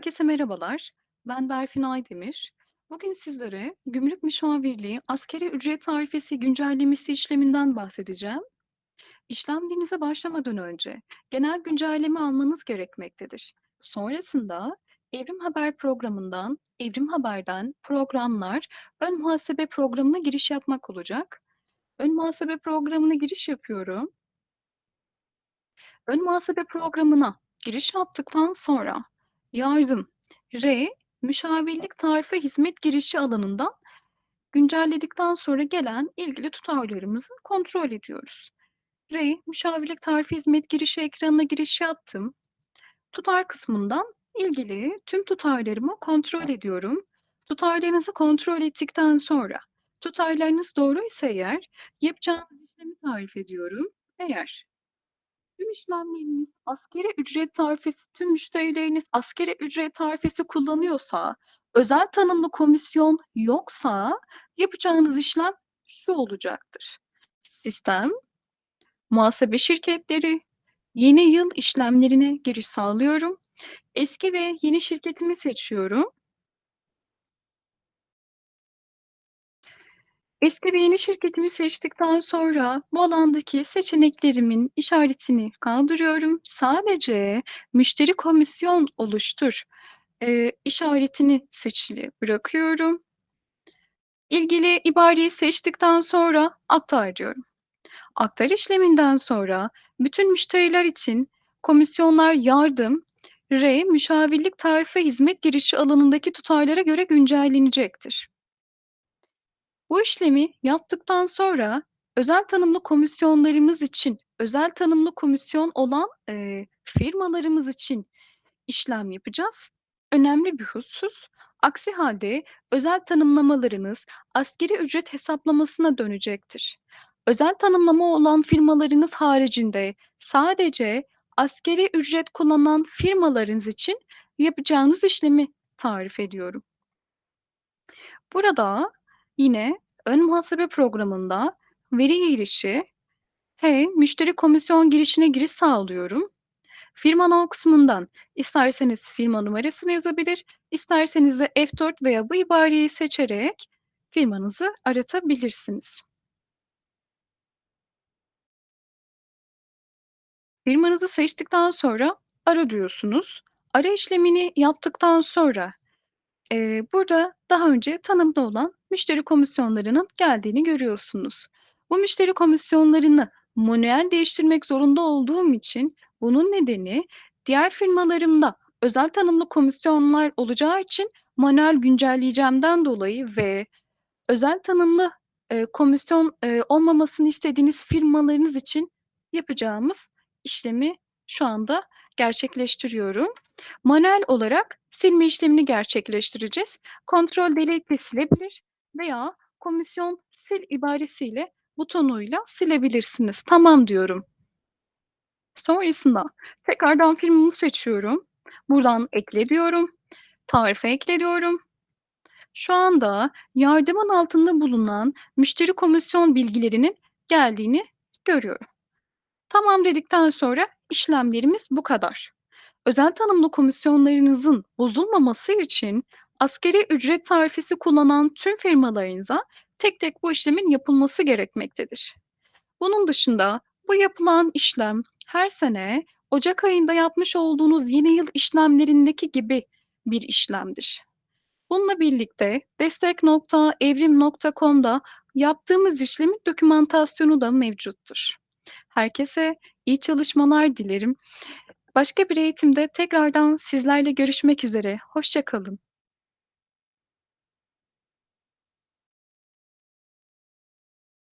Herkese merhabalar. Ben Berfin Aydemir. Bugün sizlere gümrük müşavirliği asgari ücret tarifesi güncellemesi işleminden bahsedeceğim. İşlemlerinize başlamadan önce genel güncelleme almanız gerekmektedir. Sonrasında Evrim Haber programından, Evrim Haber'den programlar, ön muhasebe programına giriş yapmak olacak. Ön muhasebe programına giriş yapıyorum. Ön muhasebe programına giriş yaptıktan sonra yardım, R, müşavirlik tarife hizmet girişi alanından güncelledikten sonra gelen ilgili tutarlarımızı kontrol ediyoruz. R, müşavirlik tarife hizmet girişi ekranına giriş yaptım. Tutar kısmından ilgili tüm tutarlarımı kontrol ediyorum. Tutarlarınızı kontrol ettikten sonra tutarlarınız doğruysa eğer yapacağınız işlemi tarif ediyorum. Eğer tüm işlemleriniz asgari ücret tarifesi, tüm müşterileriniz asgari ücret tarifesi kullanıyorsa, özel tanımlı komisyon yoksa yapacağınız işlem şu olacaktır. Sistem, muhasebe şirketleri, yeni yıl işlemlerine giriş sağlıyorum. Eski ve yeni şirketimi seçiyorum. Eski ve yeni şirketimi seçtikten sonra bu alandaki seçeneklerimin işaretini kaldırıyorum. Sadece müşteri komisyon oluştur eee, işaretini seçili bırakıyorum. İlgili ibareyi seçtikten sonra aktar diyorum. Aktar işleminden sonra bütün müşteriler için komisyonlar yardım, R müşavirlik tarife hizmet girişi alanındaki tutarlara göre güncellenecektir. Bu işlemi yaptıktan sonra özel tanımlı komisyonlarımız için, özel tanımlı komisyon olan, eee, firmalarımız için işlem yapacağız. Önemli bir husus. Aksi halde özel tanımlamalarınız asgari ücret hesaplamasına dönecektir. Özel tanımlama olan firmalarınız haricinde sadece asgari ücret kullanan firmalarınız için yapacağınız işlemi tarif ediyorum. Burada yine ön muhasebe programında veri girişi, H, müşteri komisyon girişine giriş sağlıyorum. Firma no kısmından isterseniz firma numarasını yazabilir, isterseniz de F4 veya bu ibareyi seçerek firmanızı aratabilirsiniz. Firmanızı seçtikten sonra ara diyorsunuz. Ara işlemini yaptıktan sonra Eee, burada daha önce tanımda olan müşteri komisyonlarının geldiğini görüyorsunuz. Bu müşteri komisyonlarını manuel değiştirmek zorunda olduğum için bunun nedeni diğer firmalarımda özel tanımlı komisyonlar olacağı için manuel güncelleyeceğimden dolayı ve özel tanımlı, eee, komisyon, eee, olmamasını istediğiniz firmalarınız için yapacağımız işlemi şu anda gerçekleştiriyorum. Manuel olarak silme işlemini gerçekleştireceğiz. Kontrol delete de silebilir veya komisyon sil ibaresiyle butonuyla silebilirsiniz. Tamam diyorum. Sonrasında tekrardan firmamı seçiyorum. Buradan ekle diyorum. Tarife ekle diyorum. Şu anda yardımın altında bulunan müşteri komisyon bilgilerinin geldiğini görüyorum. Tamam dedikten sonra işlemlerimiz bu kadar. Özel tanımlı komisyonlarınızın bozulmaması için asgari ücret tarifesi kullanan tüm firmalarınıza tek tek bu işlemin yapılması gerekmektedir. Bunun dışında bu yapılan işlem her sene Ocak ayında yapmış olduğunuz yeni yıl işlemlerindeki gibi bir işlemdir. Bununla birlikte destek.evrim.com'da yaptığımız işlemin dokümantasyonu da mevcuttur. Herkese iyi çalışmalar dilerim. Başka bir eğitimde tekrardan sizlerle görüşmek üzere. Hoşça kalın.